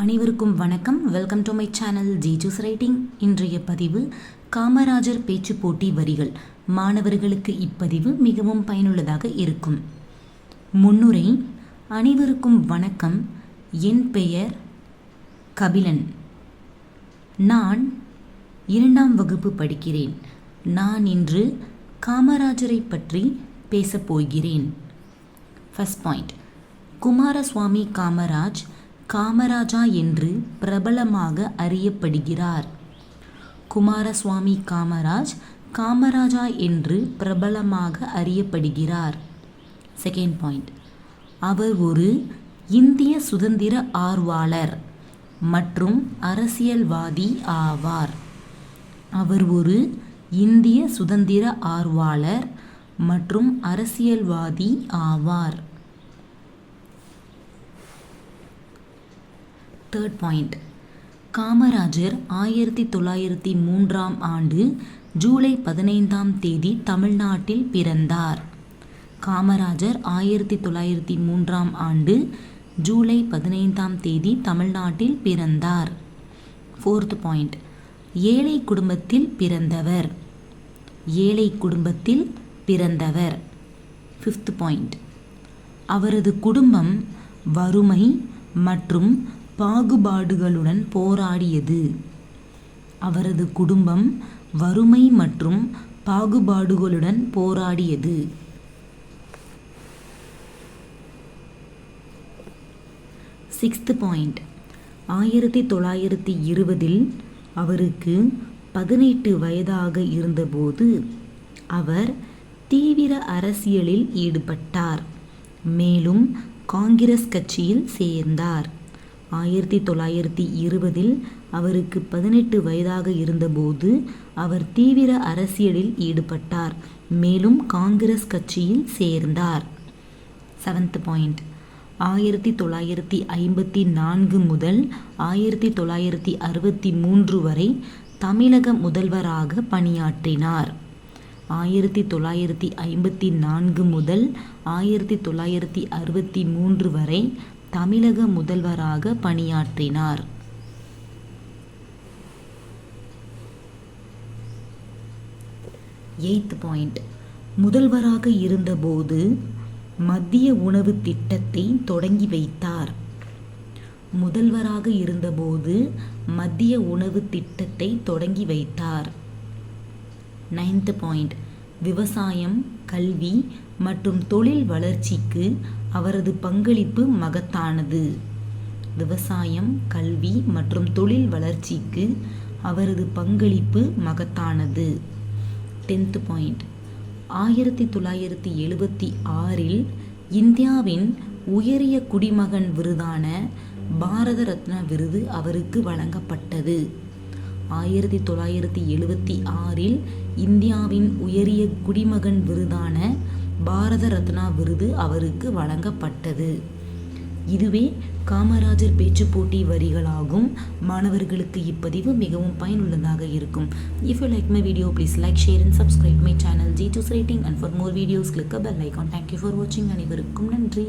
அனைவருக்கும் வணக்கம். Welcome to my channel G juice writing இன்றைய பதிவு காமராஜர் பேச்சு போட்டி வரிகள். மாணவர்களுக்கு இப்பதிவு மிகவும் பயனுள்ளதாக இருக்கும். முன்னுரை அனைவருக்கும் வணக்கம். என் பெயர் கபிலன். நான் இரண்டாம் வகுப்பு படிக்கிறேன். நான் இன்று காமராஜரை பற்றி பேசப் போகிறேன். ஃபஸ்ட் பாயிண்ட் குமாரசுவாமி காமராஜ் காமராஜா என்று பிரபலமாக அறியப்படுகிறார். குமாரசுவாமி காமராஜ் காமராஜா என்று பிரபலமாக அறியப்படுகிறார். செகண்ட் பாயிண்ட் அவர் ஒரு இந்திய சுதந்திர ஆர்வலர் மற்றும் அரசியல்வாதி ஆவார். அவர் ஒரு இந்திய சுதந்திர ஆர்வலர் மற்றும் அரசியல்வாதி ஆவார். தேர்ட் பாயிண்ட் காமராஜர் ஆயிரத்தி தொள்ளாயிரத்தி மூன்றாம் ஆண்டு ஜூலை பதினைந்தாம் தேதி தமிழ்நாட்டில் பிறந்தார். காமராஜர் ஆயிரத்தி தொள்ளாயிரத்தி மூன்றாம் ஆண்டு ஜூலை பதினைந்தாம் தேதி தமிழ்நாட்டில் பிறந்தார். ஃபோர்த் பாயிண்ட் ஏழை குடும்பத்தில் பிறந்தவர். ஏழை குடும்பத்தில் பிறந்தவர். ஃபிஃப்த் பாயிண்ட் அவரது குடும்பம் வறுமை மற்றும் பாகுபாடுகளுடன் போராடியது. அவரது குடும்பம் வறுமை மற்றும் பாகுபாடுகளுடன் போராடியது. Sixth point. ஆயிரத்தி தொள்ளாயிரத்தி இருபதில் அவருக்கு பதினெட்டு வயதாக இருந்தபோது அவர் தீவிர அரசியலில் ஈடுபட்டார். மேலும் காங்கிரஸ் கட்சியில் சேர்ந்தார். ஆயிரத்தி தொள்ளாயிரத்தி இருபதில் அவருக்கு பதினெட்டு வயதாக இருந்தபோது அவர் தீவிர அரசியலில் ஈடுபட்டார். மேலும் காங்கிரஸ் கட்சியில் சேர்ந்தார். செவன்த் பாயிண்ட் ஆயிரத்தி தொள்ளாயிரத்தி ஐம்பத்தி நான்கு முதல் ஆயிரத்தி தொள்ளாயிரத்தி அறுபத்தி மூன்று வரை தமிழக முதல்வராக பணியாற்றினார். ஆயிரத்தி தொள்ளாயிரத்தி ஐம்பத்தி நான்கு முதல் ஆயிரத்தி தொள்ளாயிரத்தி அறுபத்தி மூன்று வரை தமிழக முதல்வராக பணியாற்றினார். Eighth point. முதல்வராக இருந்தபோது மத்திய உணவு திட்டத்தை தொடங்கி வைத்தார். முதல்வராக இருந்தபோது மத்திய உணவு திட்டத்தை தொடங்கி வைத்தார். Ninth point. விவசாயம் கல்வி மற்றும் தொழில் வளர்ச்சிக்கு அவரது பங்களிப்பு மகத்தானது. விவசாயம் கல்வி மற்றும் தொழில் வளர்ச்சிக்கு அவரது பங்களிப்பு மகத்தானது. Tenth point. ஆயிரத்தி தொள்ளாயிரத்தி எழுபத்தி ஆறில் இந்தியாவின் உயரிய குடிமகன் விருதான பாரத ரத்னா விருது அவருக்கு வழங்கப்பட்டது. ஆயிரத்தி தொள்ளாயிரத்தி எழுபத்தி ஆறில் இந்தியாவின் உயரிய குடிமகன் விருதான பாரத ரத்னா விருது அவருக்கு வழங்கப்பட்டது. இதுவே காமராஜர் பேச்சு போட்டி வரிகளாகும். மாணவர்களுக்கு இப்பதிவு மிகவும் பயனுள்ளதாக இருக்கும். If you like my video please like share and subscribe my channel G juice writing and for more videos click bell icon thank you for வாட்சிங் அனைவருக்கும் நன்றி.